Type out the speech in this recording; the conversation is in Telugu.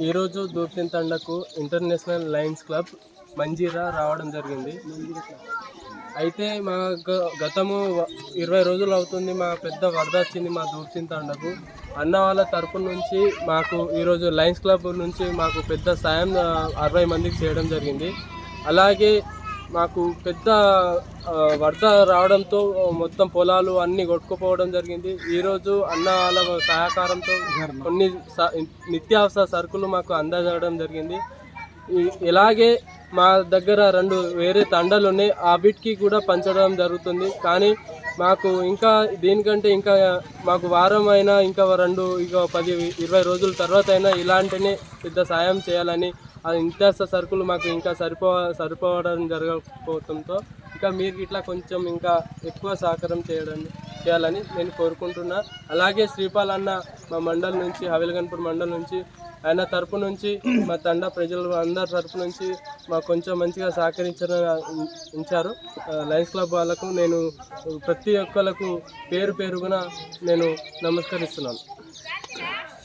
ఈరోజు దూప్సిన్ తండకు ఇంటర్నేషనల్ లయన్స్ క్లబ్ మంజీరా రావడం జరిగింది. అయితే మా గతము ఇరవై రోజులు అవుతుంది మా పెద్ద వరద వచ్చింది మా దూప్సిన్ తండకు. అన్న వాళ్ళ తరపు నుంచి మాకు ఈరోజు లయన్స్ క్లబ్ నుంచి మాకు పెద్ద సాయం అరవై మందికి చేయడం జరిగింది. అలాగే మాకు పెద్ద వరద రావడంతో మొత్తం పొలాలు అన్నీ కొట్టుకుపోవడం జరిగింది. ఈరోజు అన్న వాళ్ళ సహకారంతో కొన్ని స- నిత్యావసర సరుకులు మాకు అందజేయడం జరిగింది. ఇలాగే మా దగ్గర రెండు వేరే తండలు ఉన్నాయి. ఆ బిట్కి కూడా పంచడం జరుగుతుంది. కానీ మాకు ఇంకా దీనికంటే ఇంకా మాకు వారం అయినా ఇంకా రెండు ఇక పది ఇరవై రోజుల తర్వాత అయినా ఇలాంటినే పెద్ద సాయం చేయాలని ఇంత సరుకులు మాకు ఇంకా సరిపో సరిపోవడం జరగకపోవడంతో ఇంకా మీరు ఇట్లా కొంచెం ఇంకా ఎక్కువ సహకారం చేయడం చేయాలని నేను కోరుకుంటున్నా. అలాగే శ్రీపాల్ అన్న మా మండల్ నుంచి హవిలగన్పూర్ మండల్ నుంచి ఆయన తరపు నుంచి మా తండ ప్రజలు అందరి తరపు నుంచి మాకు కొంచెం మంచిగా సహకరించిన ఉంచారు. లయన్స్ క్లబ్ వాళ్ళకు నేను ప్రతి ఒక్కరికి పేరు పేరుగున నేను నమస్కరిస్తున్నాను.